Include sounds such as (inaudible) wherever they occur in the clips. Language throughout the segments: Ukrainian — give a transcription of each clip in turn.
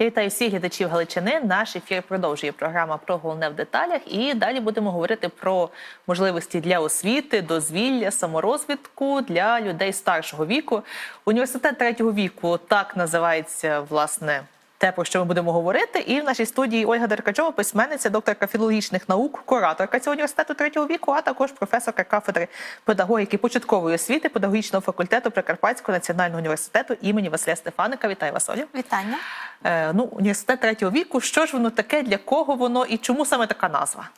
Я вітаю всіх глядачів Галичини. Наш ефір продовжує програма про головне в деталях. І далі будемо говорити про можливості для освіти, дозвілля, саморозвитку для людей старшого віку. Університет третього віку так називається власне. Те, про що ми будемо говорити, і в нашій студії Ольга Деркачова, письменниця, докторка філологічних наук, кураторка цього університету третього віку, а також професорка кафедри педагогіки початкової освіти педагогічного факультету Прикарпатського національного університету імені Василя Стефаника. Вітаю вас, Олю. Вітання. Е, ну, університет третього віку. Що ж воно таке, для кого воно і чому саме така назва?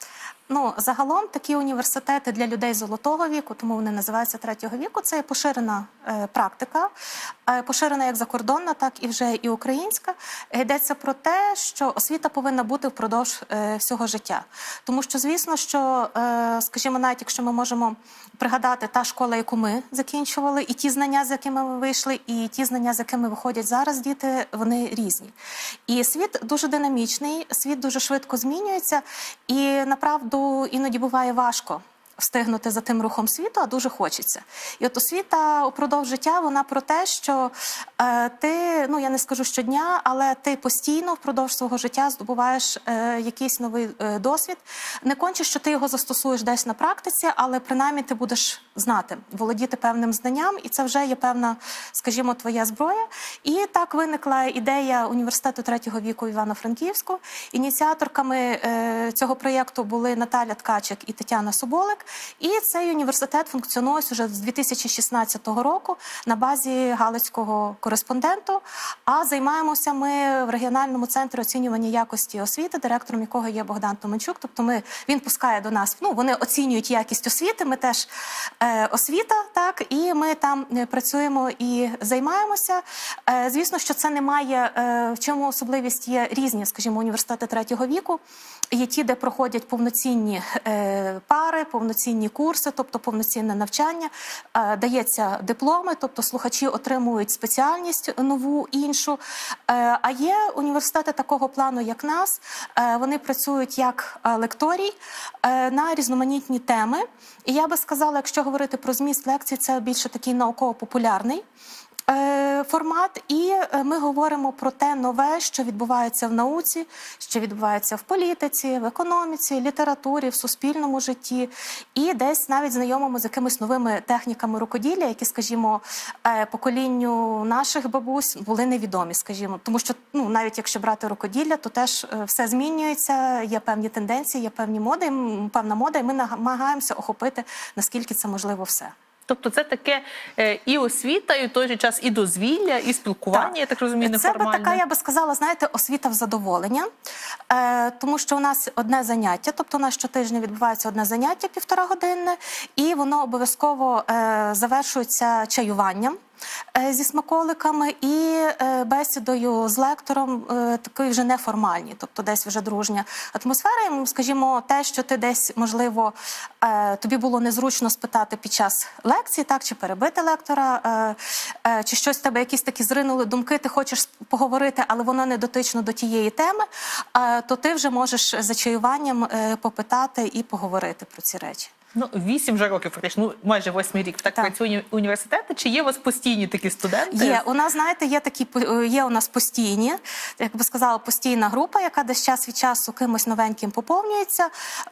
Ну загалом такі університети для людей золотого віку, тому вони називаються третього віку. Це є поширена е, практика, е, поширена як закордонна, так і вже і українська. Йдеться про те, що освіта повинна бути впродовж е, всього життя. Тому що, звісно, що, е, скажімо, навіть якщо ми можемо пригадати та школа, яку ми закінчували, і ті знання, з якими ми вийшли, і ті знання, з якими виходять зараз діти, вони різні. І світ дуже динамічний, світ дуже швидко змінюється, і направду іноді буває важко. Встигнути за тим рухом світу, а дуже хочеться. І от освіта упродовж життя вона про те, що е, ти, ну я не скажу щодня, але ти постійно впродовж свого життя здобуваєш е, якийсь новий е, досвід. Не конче, що ти його застосуєш десь на практиці, але принаймні ти будеш знати, володіти певним знанням, і це вже є певна, скажімо, твоя зброя. І так виникла ідея університету третього віку Івано-Франківську. Ініціаторками е, цього проєкту були Наталя Ткачик і Тетяна Соболик. І цей університет функціонує вже з 2016 року на базі Галицького кореспонденту. А займаємося ми в регіональному центрі оцінювання якості освіти, директором якого є Богдан Томенчук. Тобто, ми він пускає до нас. Ну вони оцінюють якість освіти. Ми теж е, освіта, так і ми там е, працюємо і займаємося. Е, звісно, що це не має е, в чому особливість є різні, скажімо, університети третього віку. Є ті, де проходять повноцінні е, пари, повноцінні курси, тобто повноцінне навчання, е, дається дипломи, тобто слухачі отримують спеціальність нову іншу. Е, а є університети такого плану, як нас. Вони працюють як лекторій на різноманітні теми. І я би сказала, якщо говорити про зміст лекцій, це більше такий науково-популярний. Е, формат, і е, ми говоримо про те нове, що відбувається в науці, що відбувається в політиці, в економіці, літературі, в суспільному житті, і десь навіть знайомимо з якимись новими техніками рукоділля, які, скажімо, е, поколінню наших бабусь були невідомі, скажімо, тому що ну навіть якщо брати рукоділля, то теж все змінюється. Є певні тенденції, є певні моди, певна мода, і ми намагаємося охопити наскільки це можливо все. Тобто, це таке е, і освіта, і в той же час і дозвілля, і спілкування. Я так розумію, Це би така, я би сказала, знаєте, освіта в задоволення, е, тому що у нас одне заняття, тобто у нас щотижня відбувається одне заняття півтора годинне, і воно обов'язково е, завершується чаюванням. Е, Зі смаколиками і е, бесідою з лектором е, такої вже неформальні, тобто десь вже дружня атмосфера. Скажімо, те, що ти десь можливо тобі було незручно спитати під час лекції, так чи перебити лектора, чи щось в тебе якісь такі зринули думки, ти хочеш поговорити, але воно не дотично до тієї теми, то ти вже можеш за чаюванням попитати і поговорити про ці речі. Ну, вісім вже років, фактично, ну майже восьмий рік так, Так. працює університети. Чи є у вас постійні такі студенти? Є у нас, знаєте, є такі по- є у нас постійні, як би сказала, постійна група, яка десь час від часу кимось новеньким поповнюється.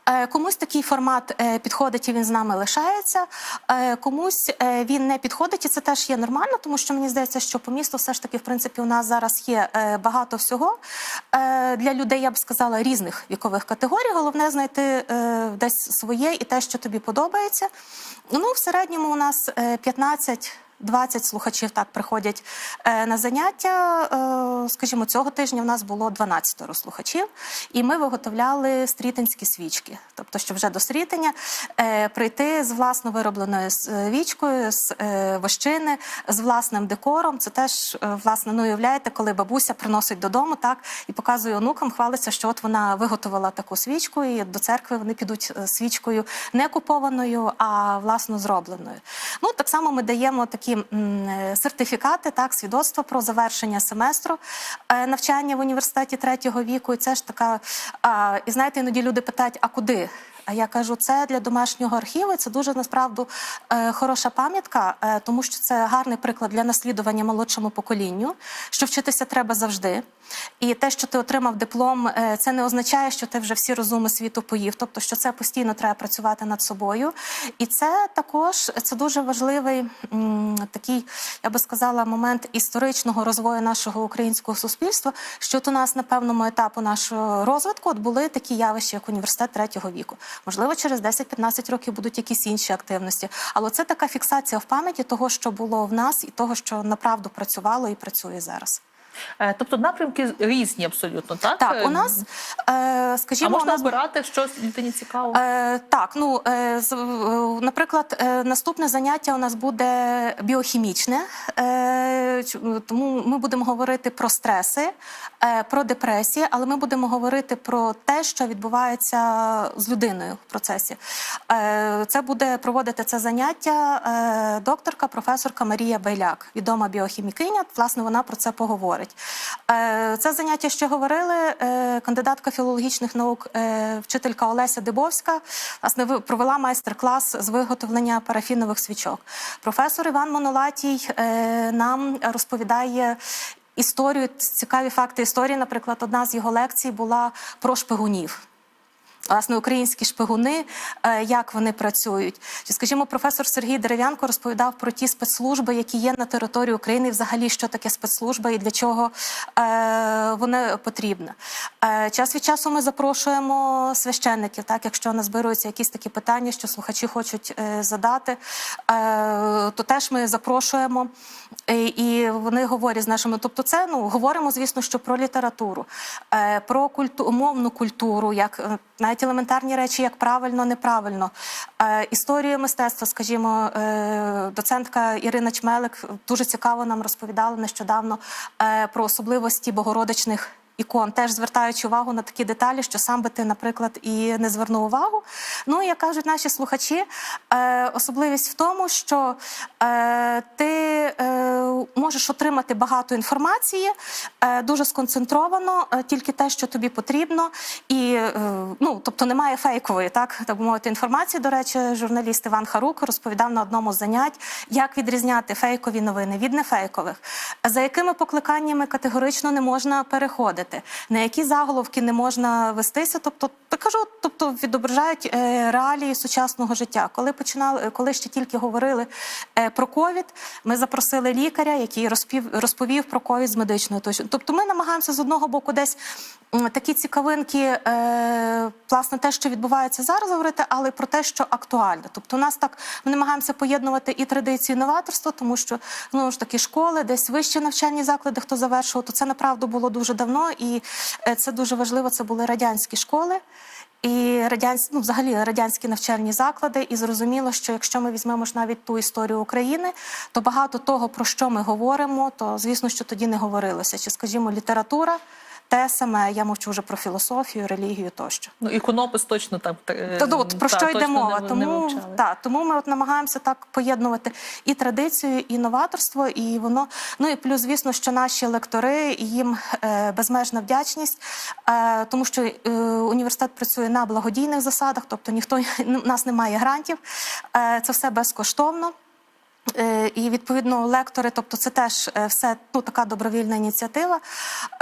Е, Комусь такий формат е, підходить і він з нами лишається. Е, Комусь е, він не підходить, і це теж є нормально, тому що мені здається, що по місту все ж таки, в принципі, у нас зараз є е, багато всього е, для людей, я б сказала, різних вікових категорій. Головне знайти е, десь своє і те, що тобі подобається. Ну, в середньому у нас е, 15 20 слухачів так приходять е, на заняття. Е, скажімо, цього тижня в нас було 12 слухачів, і ми виготовляли стрітинські свічки. Тобто, що вже до стрітення е, прийти з власно виробленою свічкою, з вощини, з власним декором. Це теж власне, ну уявляєте, коли бабуся приносить додому, так і показує онукам, хвалиться, що от вона виготовила таку свічку, і до церкви вони підуть свічкою не купованою, а власно зробленою. Ну так само ми даємо такі м, е, сертифікати, так, свідоцтво про завершення семестру е, навчання в університеті третього віку. І це ж така, і знаєте, іноді люди питають, а куди А я кажу, це для домашнього архіву. Це дуже насправді е, хороша пам'ятка, тому що це гарний приклад для наслідування молодшому поколінню, що вчитися треба завжди. І те, що ти отримав диплом, е, це не означає, що ти вже всі розуми світу поїв. Тобто, що це постійно треба працювати над собою. І це також це дуже важливий такий, я би сказала, момент історичного розвою нашого українського суспільства. Що от у нас на певному етапу нашого розвитку от були такі явища, як університет третього віку. Можливо, через 10-15 років будуть якісь інші активності. Але це така фіксація в пам'яті того, що було в нас, і того, що направду працювало і працює зараз. Е, Тобто напрямки різні абсолютно, так? Так, Е, у нас, е, а можна у нас обирати щось людині цікаво? Е, так, ну е, е, наприклад, е, наступне заняття у нас буде біохімічне, е, тому ми будемо говорити про стреси, е, про депресії, але ми будемо говорити про те, що відбувається з людиною в процесі. Е, це буде проводити це заняття е, докторка, професорка Марія Байляк, відома біохімікиня. Власне, вона про це поговорить. Е, Це заняття ще говорили. е, Кандидатка філологічних наук, е, вчителька Олеся Дибовська, власне, провела майстер-клас з виготовлення парафінових свічок. Професор Іван Монолатій нам розповідає. Історію, цікаві факти історії. Наприклад, одна з його лекцій була про шпигунів. Власне, українські шпигуни, е, як вони працюють. Скажімо, професор Сергій Дерев'янко розповідав про ті спецслужби, які є на території України, взагалі, що таке спецслужба і для чого е, вони потрібні. Е, час від часу ми запрошуємо священників, так, якщо назбируються якісь такі питання, що слухачі хочуть задати, то теж ми запрошуємо. І, вони говорять з нашими. Тобто, це ну говоримо, звісно, що про літературу, про культу, мовну культуру, як е, навіть елементарні речі, як правильно, неправильно. Е, історію мистецтва, скажімо, е, доцентка Ірина Чмелик дуже цікаво нам розповідала нещодавно е, про особливості богородичних. Ікон, теж звертаючи увагу на такі деталі, що сам би ти, наприклад, і не звернув увагу. Ну, як кажуть наші слухачі, е, особливість в тому, що е, ти е, можеш отримати багато інформації, дуже сконцентровано, тільки те, що тобі потрібно, і ну, тобто немає фейкової, так так мовити, інформації. До речі, журналіст Іван Харук розповідав на одному з занять, як відрізняти фейкові новини від нефейкових, за якими покликаннями категорично не можна переходити, на які заголовки не можна вестися. Тобто, я кажу, тобто відображають е, реалії сучасного життя. Коли починали, коли ще тільки говорили е, про ковід, ми запросили лікаря, який розпів, розповів про ковід з медичної точки. Тобто, ми намагаємося з одного боку десь такі цікавинки, е, власне, те, що відбувається зараз, говорити, але про те, що актуально. Тобто, у нас так ми намагаємося поєднувати і традицію, і новаторство, тому що знову ж таки школи, десь вищі навчальні заклади, хто завершував, то це направду було дуже давно, і е, це дуже важливо. Це були радянські школи. І радянські, ну, взагалі радянські навчальні заклади, і зрозуміло, що якщо ми візьмемо ж навіть ту історію України, то багато того, про що ми говоримо, то звісно, що тоді не говорилося. Чи, скажімо, література, те саме, я мовчу вже про філософію, релігію тощо. Ну, іконопис точно там. е, То от про та, що йде мова? не- не тому вивчали. та тому ми от намагаємося так поєднувати і традицію, і новаторство, і воно. Ну і плюс, звісно, що наші лектори їм е, безмежна вдячність, е, тому що е, університет працює на благодійних засадах, тобто ніхто у (laughs) нас немає грантів, е, це все безкоштовно. Е, І відповідно лектори, тобто це теж е, все ну, така добровільна ініціатива.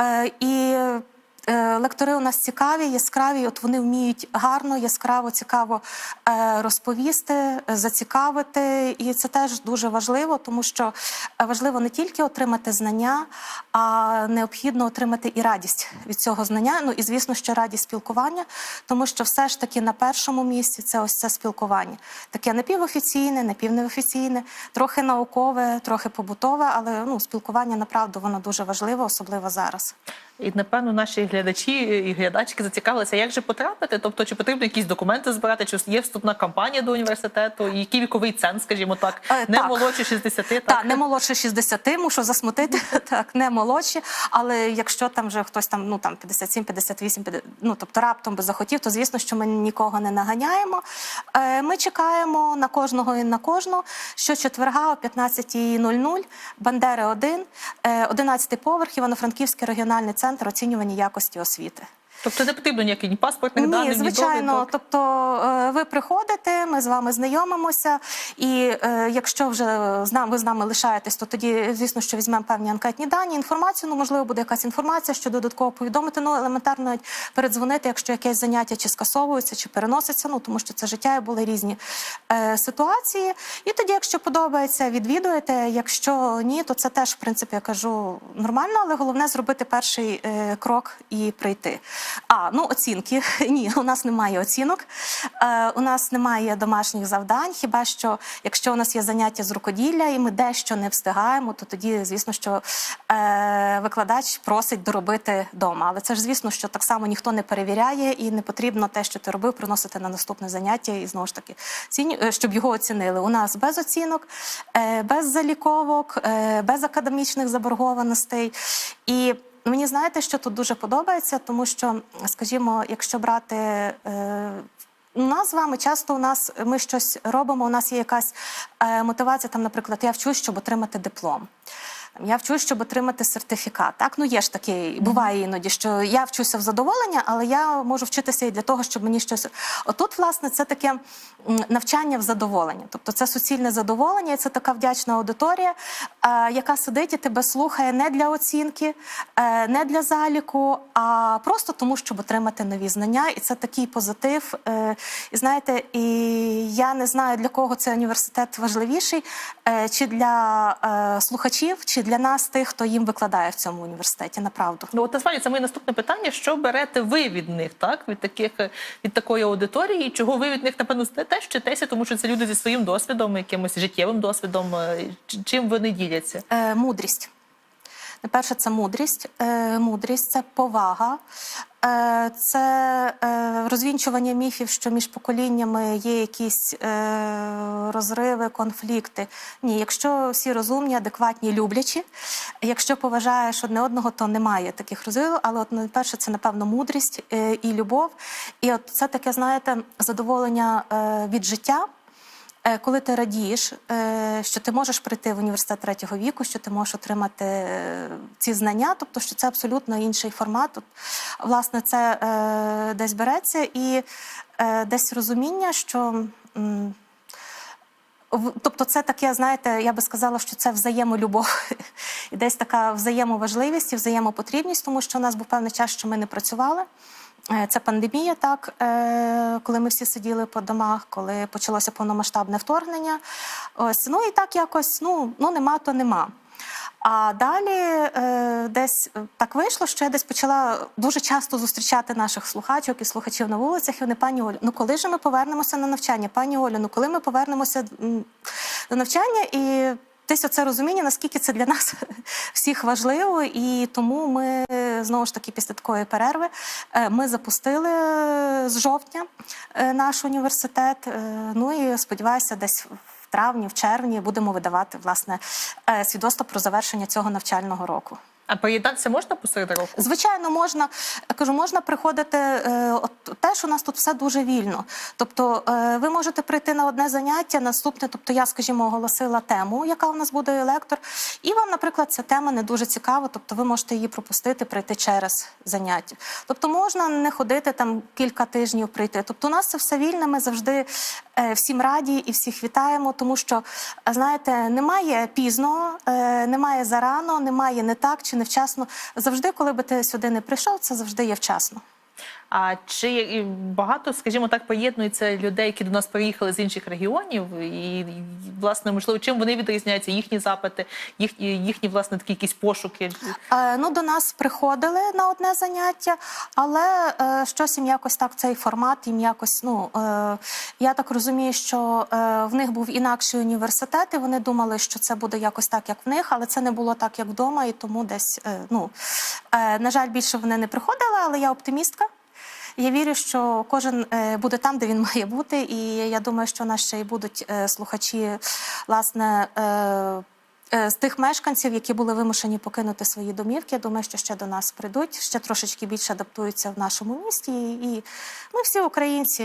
Е, І лектори у нас цікаві, яскраві. От вони вміють гарно, яскраво, цікаво е, розповісти, е, зацікавити. І це теж дуже важливо, тому що е, важливо не тільки отримати знання, а необхідно отримати і радість від цього знання. Ну і звісно, що радість спілкування, тому що все ж таки на першому місці це ось це спілкування. Таке напівофіційне, напівнеофіційне, трохи наукове, трохи побутове, але ну спілкування направду воно дуже важливе, особливо зараз. І напевно наші глядачі і глядачки зацікавилися, як же потрапити. Тобто, чи потрібно якісь документи збирати, чи є вступна кампанія до університету, і який віковий ценз, скажімо так, Е, не так. молодше 60, так? Так, не молодше 60, мушу засмутити. (laughs) Так, не молодші. Але якщо там вже хтось там, ну там 57, 58, 50, ну тобто раптом би захотів, то звісно, що ми нікого не наганяємо. Е, Ми чекаємо на кожного і на кожну. Щочетверга о 15.00, Бандери 1, е, 11 поверх, Івано-Франківський регіональний центр оцінювання якості освіти. Тобто не потрібно ніяких ні паспортних Ні, даних, ні звичайно. довідок? Тобто е, ви приходите, ми з вами знайомимося, і е, якщо вже з нами ви з нами лишаєтесь, то тоді, звісно, що візьмемо певні анкетні дані, інформацію. Ну, можливо, буде якась інформація, що додатково повідомити. Ну, елементарно передзвонити, якщо якесь заняття чи скасовується, чи переноситься. Ну тому що це життя і були різні е, ситуації. І тоді, якщо подобається, відвідуєте. Якщо ні, то це теж в принципі я кажу нормально, але головне зробити перший е, крок і прийти. А ну оцінки (laughs) ні, у нас немає оцінок. Е, у нас немає домашніх завдань. Хіба що якщо у нас є заняття з рукоділля, і ми дещо не встигаємо, то тоді, звісно, що е, викладач просить доробити вдома. Але це ж звісно, що так само ніхто не перевіряє, і не потрібно те, що ти робив, приносити на наступне заняття, і знову ж таки ціню- е, щоб його оцінили. У нас без оцінок, е, без заліковок, е, без академічних заборгованостей. І мені знаєте, що тут дуже подобається, тому що, скажімо, якщо брати. Е, у нас з вами часто у нас ми щось робимо. У нас є якась е, мотивація. Там, наприклад, я вчусь, щоб отримати диплом. Я вчусь, щоб отримати сертифікат. Так, ну є ж таке, буває іноді, що я вчуся в задоволення, але я можу вчитися і для того, щоб мені щось. Отут, власне, це таке навчання в задоволення. Тобто це суцільне задоволення, і це така вдячна аудиторія, е, яка сидить і тебе слухає не для оцінки, е, не для заліку, а просто тому, щоб отримати нові знання. І це такий позитив. Е, і знаєте, і я не знаю для кого цей університет важливіший, чи для слухачів, чи для нас, тих, хто їм викладає в цьому університеті. Направду. Ну, от насправді це моє наступне питання. Що берете ви від них, так? Від таких від такої аудиторії? Чого ви від них, напевно, теж вчитеся, тому що це люди зі своїм досвідом, якимось життєвим досвідом. е, Чим вони діляться? Е, мудрість. Найперше, це мудрість. Е, мудрість це повага, е, це е, розвінчування міфів, що між поколіннями є якісь розриви, конфлікти. Ні, якщо всі розумні, адекватні, люблячі, якщо поважаєш одне одного, то немає таких розривів. Але от найперше, це напевно мудрість і любов. І от це таке, знаєте, задоволення від життя. Е, Коли ти радієш, е, що ти можеш прийти в університет третього віку, що ти можеш отримати е, ці знання, тобто що це абсолютно інший формат. От, власне, це десь береться і десь розуміння, що. Тобто, це таке, знаєте, я би сказала, що це взаємолюбов (laughs) і десь така взаємоважливість і взаємопотрібність, тому що у нас був певний час, що ми не працювали. Е, Це пандемія, так, е, коли ми всі сиділи по домах, коли почалося повномасштабне вторгнення. Ось, ну і так якось, ну, ну нема, то нема. А далі е, десь так вийшло, що я десь почала дуже часто зустрічати наших слухачок і слухачів на вулицях. І вони, пані Олю, ну коли ж ми повернемося на навчання? Пані Олю, ну коли ми повернемося до навчання? І десь оце розуміння, наскільки це для нас (laughs) всіх важливо, і тому ми знову ж таки після такої перерви е, ми запустили е, з жовтня е, наш університет. Ну і сподіваюся, десь в травні, в червні будемо видавати власне свідоцтво про завершення цього навчального року. А приєднатися можна посеред року? Звичайно, можна я кажу, можна приходити. е, От теж у нас тут все дуже вільно. Тобто, е, ви можете прийти на одне заняття, наступне. Тобто, я, скажімо, оголосила тему, яка у нас буде лектор, і вам, наприклад, ця тема не дуже цікава. Тобто, ви можете її пропустити, прийти через заняття. Тобто, можна не ходити там кілька тижнів прийти. Тобто, у нас це все вільне. Ми завжди всім раді і всіх вітаємо, тому що е, знаєте, немає пізно, е, немає зарано, немає не так чи невчасно. Завжди, коли би ти сюди не прийшов, це завжди є вчасно. А чи багато, скажімо так, поєднується людей, які до нас приїхали з інших регіонів, і, власне можливо, чим вони відрізняються, їхні запити, їхні їхні власне такі якісь пошуки. Е, Ну, до нас приходили на одне заняття, але е, щось їм якось так цей формат їм якось. Ну е, я так розумію, що е, в них був інакший університет, і вони думали, що це буде якось так, як в них, але це не було так, як вдома, і тому десь е, ну е, на жаль, більше вони не приходили, але я оптимістка. Я вірю, що кожен е, буде там, де він має бути, і я думаю, що нас ще й будуть е, слухачі, власне. е, З тих мешканців, які були вимушені покинути свої домівки, я думаю, що ще до нас прийдуть, ще трошечки більше адаптуються в нашому місті. І ми всі українці,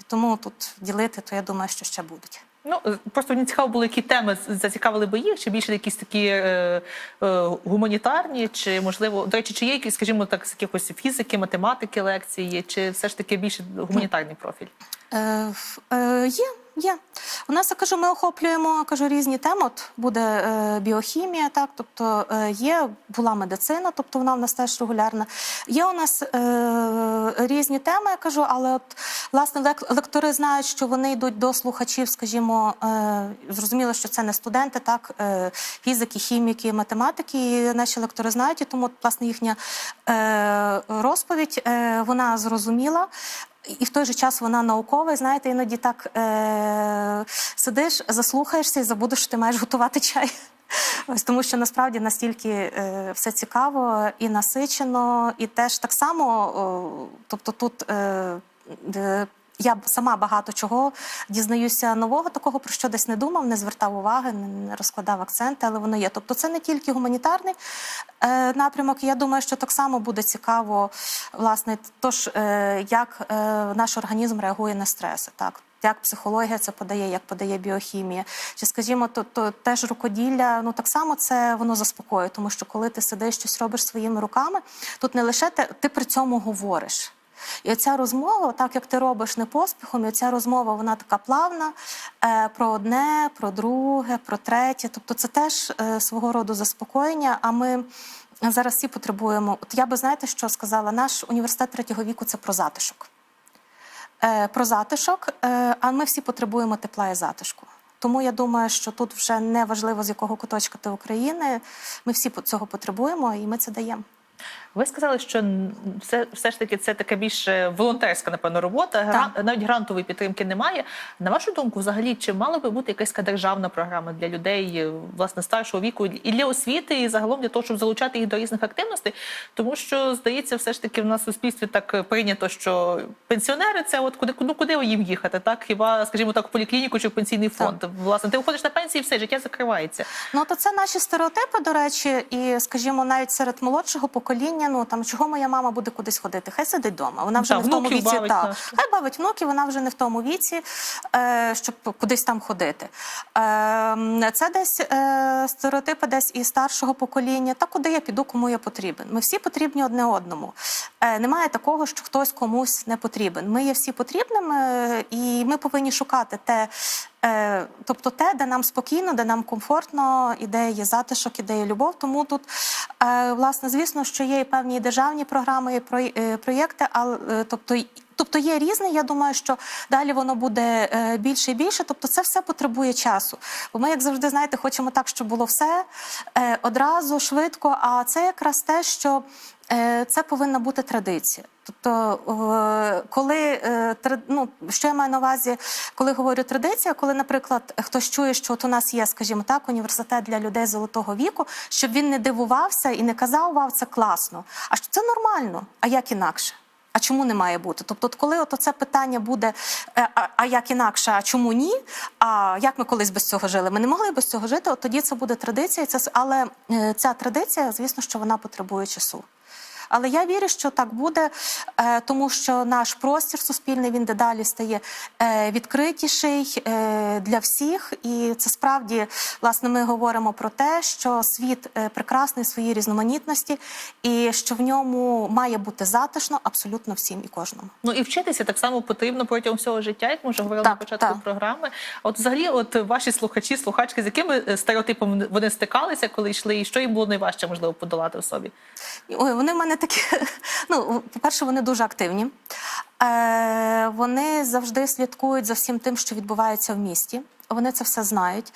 і тому тут ділити, то я думаю, що ще будуть. Ну просто мені цікаво було, які теми зацікавили би їх, чи більше якісь такі е, е, гуманітарні, чи можливо, до речі, чи є якісь, скажімо так, з якихось фізики, математики лекції, чи все ж таки більше гуманітарний профіль? Е, е, є, є. У нас я кажу, ми охоплюємо кажу, різні теми. От буде е, біохімія, так, тобто е, є, була медицина, тобто вона в нас теж регулярна. Є у нас е, різні теми, я кажу, але от власне лектори знають, що вони йдуть до слухачів, скажімо, е, зрозуміло, що це не студенти, так, е, фізики, хіміки, математики. І наші лектори знають, і тому от, власне їхня е, розповідь е, вона зрозуміла. І в той же час вона наукова, і знаєте, іноді так е- сидиш, заслухаєшся і забудеш, що ти маєш готувати чай. (laughs) Ось тому, що насправді настільки е, все цікаво і насичено, і теж так само, о, тобто тут. Е, я сама багато чого дізнаюся нового, такого про що десь не думав, не звертав уваги, не розкладав акценти, але воно є. Тобто, це не тільки гуманітарний е, напрямок. Я думаю, що так само буде цікаво, власне, тож е, як е, наш організм реагує на стреси, так. Як психологія це подає, як подає біохімія, чи скажімо, то, то теж рукоділля, ну так само це воно заспокоює, тому що коли ти сидиш щось робиш своїми руками, тут не лише те, ти при цьому говориш. І оця розмова, так як ти робиш не поспіхом, і ця розмова вона така плавна е, про одне, про друге, про третє. Тобто це теж е, свого роду заспокоєння. А ми зараз всі потребуємо. От я би знаєте, що сказала, наш університет третього віку це про затишок. Е, про затишок, а ми всі потребуємо тепла і затишку. Тому я думаю, що тут вже не важливо, з якого куточка ти України. Ми всі цього потребуємо, і ми це даємо. Ви сказали, що все, все ж таки це така більш е, волонтерська, напевно, робота. Гра... Навіть грантової підтримки немає. На вашу думку, взагалі, чи мала би бути якась державна програма для людей е, власне старшого віку і для освіти, і загалом для того, щоб залучати їх до різних активностей? Тому що здається, все ж таки в нас в суспільстві так е, прийнято, що пенсіонери це от куди ну, куди їм їхати? Так хіба, скажімо так, в поліклініку чи в пенсійний фонд? Власне, ти виходиш на пенсії, все життя закривається. Ну то це наші стереотипи, до речі, і скажімо, навіть серед молодшого покоління, ну там чого моя мама буде кудись ходити? Хай сидить вдома. Вона вже Ну, не в тому віці. бавить наших. хай бавить внуків, вона вже не в тому віці, е, щоб кудись там ходити. Е, це десь е, стереотипи десь і старшого покоління. Та куди я піду, кому я потрібен. Ми всі потрібні одне одному. Е, немає такого, що хтось комусь не потрібен. Ми є всі потрібними, е, і ми повинні шукати те. Е, Тобто те, де нам спокійно, де нам комфортно, і є затишок, і де є любов. Тому тут, е, власне, звісно, що є і певні державні програми, і е, проєкти, але тобто. Тобто є різне, я думаю, що далі воно буде е, більше і більше. Тобто, це все потребує часу. Бо ми, як завжди, знаєте, хочемо так, щоб було все е, одразу, швидко. А це якраз те, що е, це повинна бути традиція. Тобто, коли ну, що я маю на увазі, коли говорю традиція, коли, наприклад, хтось чує, що от у нас є, скажімо так, університет для людей золотого віку, щоб він не дивувався і не казав, вау, це класно. А що це нормально? А як інакше? А чому не має бути? Тобто, коли от це питання буде, е, а, а як інакше, а чому ні? А як ми колись без цього жили? Ми не могли без цього жити. От тоді це буде традиція. Це але е, ця традиція, звісно, що вона потребує часу. Але я вірю, що так буде, е, тому що наш простір суспільний він дедалі стає е, відкритіший е, для всіх, і це справді власне ми говоримо про те, що світ прекрасний в своїй різноманітності, і що в ньому має бути затишно абсолютно всім і кожному. Ну і вчитися так само потрібно протягом всього життя, як ми вже говорили Так, на початку так. програми. От взагалі, от ваші слухачі, слухачки, з якими стереотипами вони стикалися, коли йшли, і що їм було найважче можливо подолати в собі? Ой, вони в мене такі. (laughs) Ну, по-перше, вони дуже активні. Е, вони завжди слідкують за всім тим, що відбувається в місті. Вони це все знають,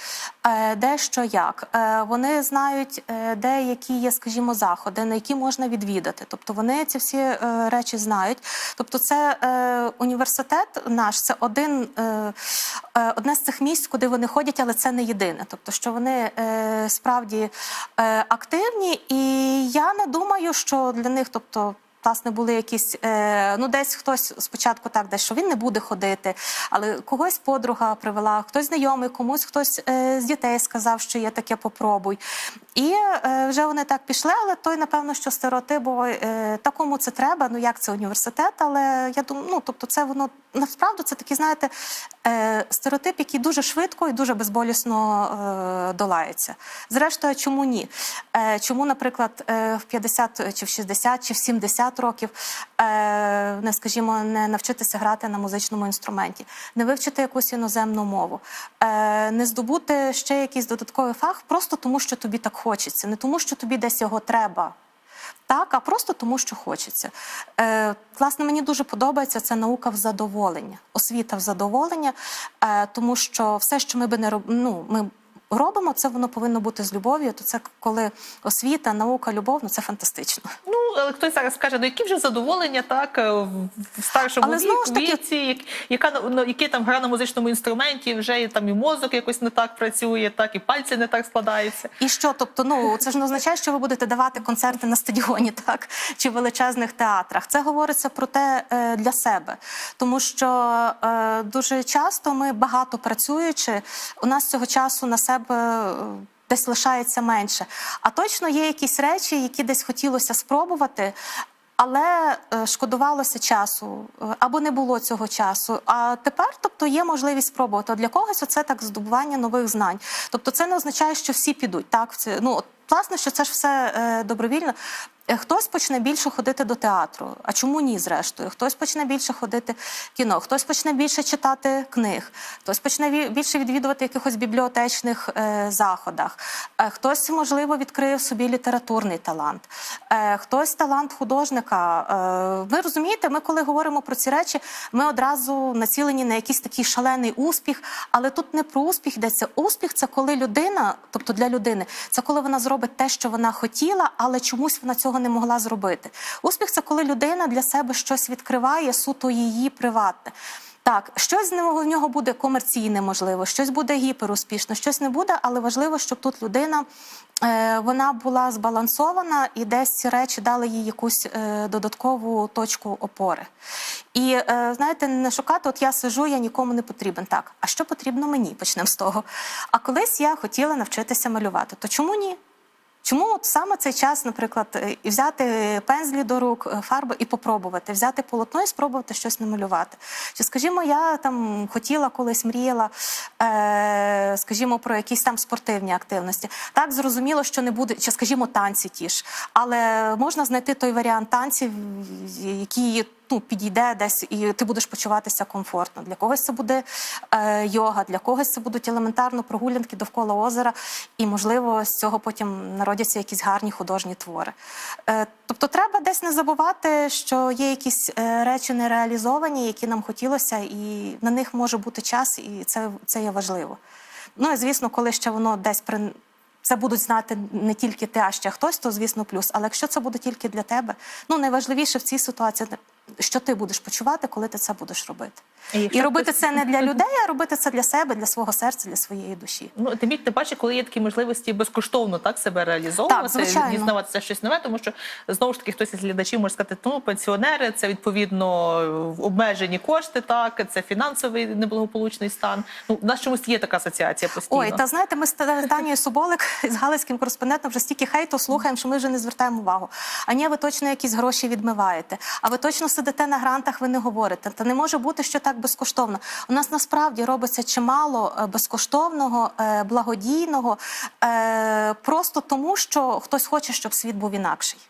е, де що як. Е, вони знають, де які є, скажімо, заходи, на які можна відвідати. Тобто вони ці всі речі знають. Тобто, це університет наш, це один, одне з цих місць, куди вони ходять, але це не єдине. Тобто, що вони справді активні, і я не думаю, що для них, тобто. Власне, були якісь, е, ну десь хтось спочатку так, десь що він не буде ходити, але когось подруга привела, хтось знайомий, комусь хтось е, з дітей сказав, що є таке, попробуй. І е, вже вони так пішли, але той, напевно, що стереотип, бо е, такому це треба. Ну як це університет, але я думаю, ну тобто, це воно насправді це такий, знаєте, стереотип, який дуже швидко і дуже безболісно долається. Зрештою, чому ні? Чому, наприклад, в 50 чи в 60 чи в 70 років е, не скажімо, не навчитися грати на музичному інструменті, не вивчити якусь іноземну мову, е, не здобути ще якийсь додатковий фах, просто тому, що тобі так хочеться, не тому, що тобі десь його треба. Так, а просто тому, що хочеться. Е, власне, мені дуже подобається це наука в задоволення, освіта в задоволення, е, тому що все, що ми би не роб... ну, ми робимо, це воно повинно бути з любов'ю. То це коли освіта, наука, любов, ну це фантастично. Ну, але хтось зараз скаже, ну які вже задоволення, так, е, в старшому Але віку, таки- віці, як- яка, ну, який там гра на музичному інструменті, вже і там і мозок якось не так працює, так, і пальці не так складаються. І що, тобто, ну це ж не означає, що ви будете давати концерти на стадіоні, так чи в величезних театрах. Це говориться про те е, для себе, тому що е, дуже часто ми багато працюючи, у нас цього часу на себе. Е, Десь лишається менше. А точно є якісь речі, які десь хотілося спробувати, але е, шкодувалося часу е, або не було цього часу. А тепер, тобто, є можливість спробувати. Для когось це так здобування нових знань. Тобто, це не означає, що всі підуть. Так, це ну от, власне, що це ж все добровільно. Е, Хтось почне більше ходити до театру. А чому ні, зрештою? Хтось почне більше ходити в кіно, хтось почне більше читати книг, хтось почне більше відвідувати якихось бібліотечних е, заходах, е, хтось, можливо, відкриє в собі літературний талант, е, хтось талант художника. Е, ви розумієте, ми коли говоримо про ці речі, ми одразу націлені на якийсь такий шалений успіх, але тут не про успіх йдеться. Успіх це коли людина, тобто для людини, це коли вона зробить те, що вона хотіла, але чомусь вона цього не могла зробити. Успіх це коли людина для себе щось відкриває, суто її приватне. Так, щось з нього в нього буде комерційне, можливо, щось буде гіперуспішно, щось не буде, але важливо, щоб тут людина е, вона була збалансована і десь ці речі дали їй якусь е, додаткову точку опори. І е, знаєте, не шукати, от я сижу, я нікому не потрібен. Так, а що потрібно мені? Почнемо з того. А колись я хотіла навчитися малювати, то чому ні? Чому от саме цей час, наприклад, е, взяти пензлі до рук, е, фарби і попробувати, взяти полотно і спробувати щось намалювати? Чи, скажімо, я там хотіла колись мріяла, е, скажімо, про якісь там спортивні активності. Так зрозуміло, що не буде, чи скажімо, танці ті ж, але можна знайти той варіант танців, який ну, підійде десь, і ти будеш почуватися комфортно. Для когось це буде е, йога, для когось це будуть елементарно прогулянки довкола озера, і, можливо, з цього потім народяться якісь гарні художні твори. Е, тобто, треба десь не забувати, що є якісь е, речі нереалізовані, які нам хотілося, і на них може бути час, і це, це є важливо. Ну і звісно, коли ще воно десь при. Це будуть знати не тільки ти, а ще хтось, то звісно плюс. Але якщо це буде тільки для тебе, ну найважливіше в цій ситуації, що ти будеш почувати, коли ти це будеш робити. І І робити хтось- це не для (laughs) людей, а робити це для себе, для свого серця, для своєї душі. Ну, тим більше, ти бачиш, коли є такі можливості безкоштовно так себе реалізовувати, Так, дізнаватися щось нове, тому що знову ж таки хтось із глядачів може сказати, ну пенсіонери це відповідно обмежені кошти, так це фінансовий неблагополучний стан. Ну, у нас чомусь є така асоціація постійно. Ой, та знаєте, ми з Танією Соболик (laughs) з галицьким кореспондентом вже стільки хейту слухаємо, що ми вже не звертаємо увагу. А ні, ви точно якісь гроші відмиваєте. А ви точно сидите на грантах, ви не говорите. Та не може бути, що так безкоштовно. У нас насправді робиться чимало е, безкоштовного, е, благодійного, е, просто тому, що хтось хоче, щоб світ був інакший.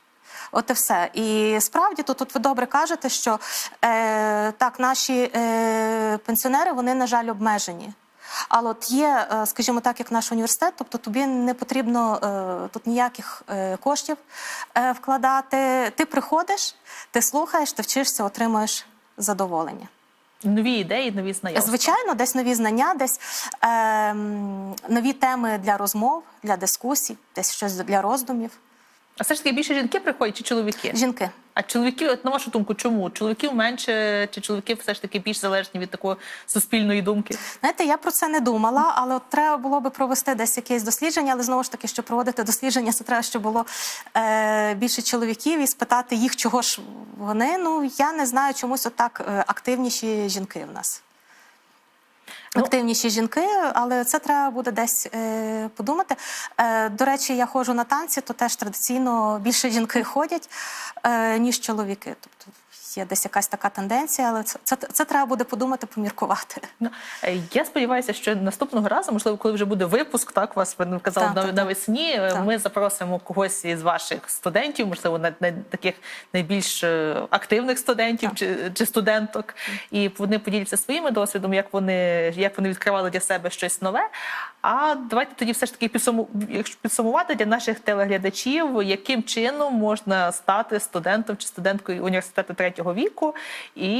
От і все. І справді тут, тут ви добре кажете, що е, так, наші е, пенсіонери вони, на жаль, обмежені. Але от є, е, скажімо так, як наш університет, тобто тобі не потрібно е, тут ніяких е, коштів е, вкладати. Ти приходиш, ти слухаєш, ти вчишся, отримуєш задоволення. Нові ідеї, нові знайомства. Звичайно, десь нові знання, десь ем, нові теми для розмов, для дискусій, десь щось для роздумів. А все ж таки більше жінки приходять чи чоловіки? Жінки. А чоловіки, от на вашу думку, чому? Чоловіків менше, чи чоловіки все ж таки більш залежні від такої суспільної думки? Знаєте, я про це не думала, але от треба було би провести десь якесь дослідження. Але знову ж таки, щоб проводити дослідження, це треба, щоб було е, більше чоловіків і спитати їх, чого ж вони. Ну я не знаю, чомусь отак е, активніші жінки в нас. Ну- Активніші жінки, але це треба буде десь е, подумати. Е, до речі, я ходжу на танці, то теж традиційно більше жінки ходять, е, ніж чоловіки. Тобто є десь якась така тенденція, але це, це, це треба буде подумати, поміркувати. Ну, е, я сподіваюся, що наступного разу, можливо, коли вже буде випуск, так вас казали Так, на, так, навесні. е, Так. Ми запросимо когось із ваших студентів, можливо, на, на таких найбільш е, активних студентів чи, чи студенток, і вони поділяться своїми досвідом, як вони як вони відкривали для себе щось нове. А давайте тоді все ж таки підсуму, підсумувати для наших телеглядачів, яким чином можна стати студентом чи студенткою університету третього віку, і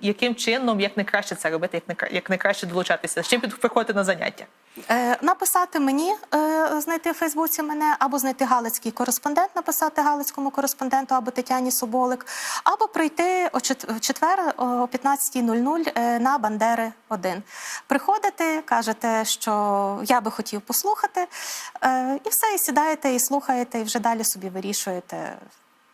яким чином як найкраще це робити, як найкра- як найкраще долучатися, з чим приходити на заняття. Е, написати мені, е, знайти в Фейсбуці мене, або знайти Галицький кореспондент, написати Галицькому кореспонденту або Тетяні Соболик, або прийти о четвер о 15.00 е, на Бандери 1. Приходите, кажете, що я би хотів послухати, і все, і сідаєте, і слухаєте, і вже далі собі вирішуєте.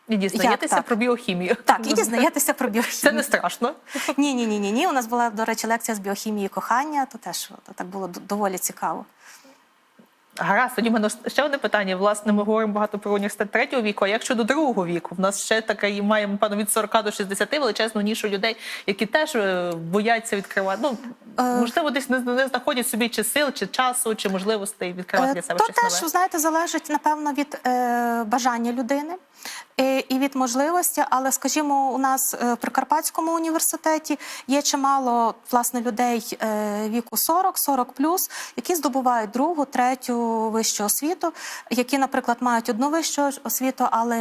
І дізнаєтеся про біохімію. Так, і дізнаєтеся про біохімію. Це не страшно. Ні, ні, ні, ні, ні. У нас була, до речі, лекція з біохімії кохання, то теж так було доволі цікаво. Гаразд, тоді в мене ще одне питання. Власне, ми говоримо багато про університет третього віку. А як щодо другого віку? В нас ще така маємо певно від 40 до 60 величезну нішу людей, які теж е, бояться відкривати. Ну Е. можливо, десь не, не знаходять собі чи сил, чи часу, чи можливостей відкривати Е, для себе То щось теж, нове. знаєте, залежить, напевно, від е, бажання людини. І від можливості, але скажімо, у нас е, при Карпатському університеті є чимало власне людей е, віку 40-40 плюс, які здобувають другу, третю вищу освіту, які, наприклад, мають одну вищу освіту, але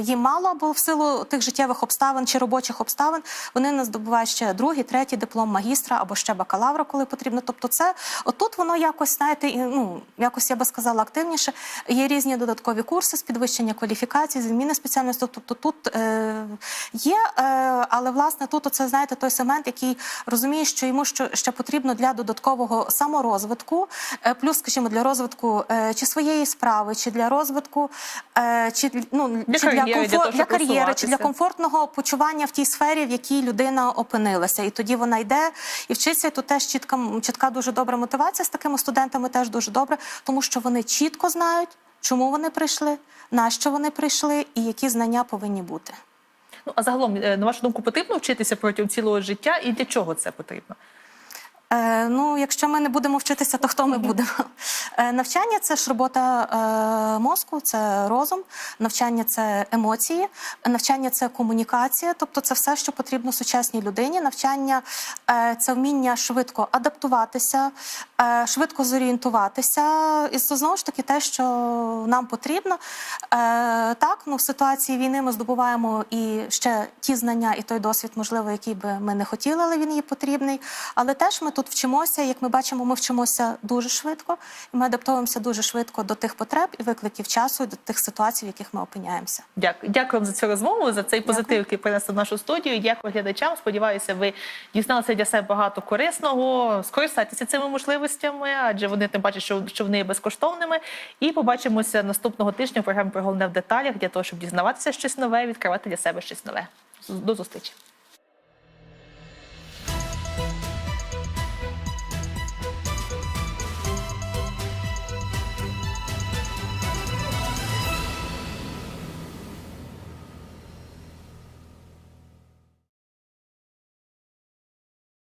їм мало, або в силу тих життєвих обставин чи робочих обставин вони не здобувають ще другий, третій диплом магістра або ще бакалавра, коли потрібно. Тобто, це отут воно якось знаєте, ну якось я би сказала активніше. Є різні додаткові курси з підвищення кваліфікації, зміни спеціальності. Тобто тут е, є, е, але власне тут оце знаєте той сегмент, який розуміє, що йому що ще потрібно для додаткового саморозвитку, е, плюс, скажімо, для розвитку е, чи своєї справи, чи для розвитку, е, чи ну Для чи кар'єри, для, для того, для кар'єри, чи для комфортного почування в тій сфері, в якій людина опинилася. І тоді вона йде і вчиться. І тут теж чітка, чітка дуже добра мотивація з такими студентами, теж дуже добре, тому що вони чітко знають, чому вони прийшли, на що вони прийшли, і які знання повинні бути. Ну а загалом, е, на вашу думку, потрібно вчитися протягом цілого життя, і для чого це потрібно? Е, ну, якщо ми не будемо вчитися, то хто ми будемо? Е, навчання це ж робота е, мозку, це розум, навчання це емоції, навчання це комунікація, тобто це все, що потрібно сучасній людині. Навчання е, це вміння швидко адаптуватися, швидко зорієнтуватися. І це знову ж таки те, що нам потрібно. Е, так, ну в ситуації війни ми здобуваємо і ще ті знання, і той досвід, можливо, який би ми не хотіли, але він є потрібний. Але теж ми тут вчимося. Як ми бачимо, ми вчимося дуже швидко, і ми адаптуємося дуже швидко до тих потреб і викликів часу, і до тих ситуацій, в яких ми опиняємося. Дякую, дякую вам за цю розмову, за цей позитив, який принесли в нашу студію. Дякую глядачам. Сподіваюся, ви дізналися для себе багато корисного. Скористайтеся цими можливостями, адже вони тим бачать, що, що вони є безкоштовними. І побачимося наступного тижня в програмі про головне в деталях для того, щоб дізнаватися щось нове, відкривати для себе щось нове. До зустрічі.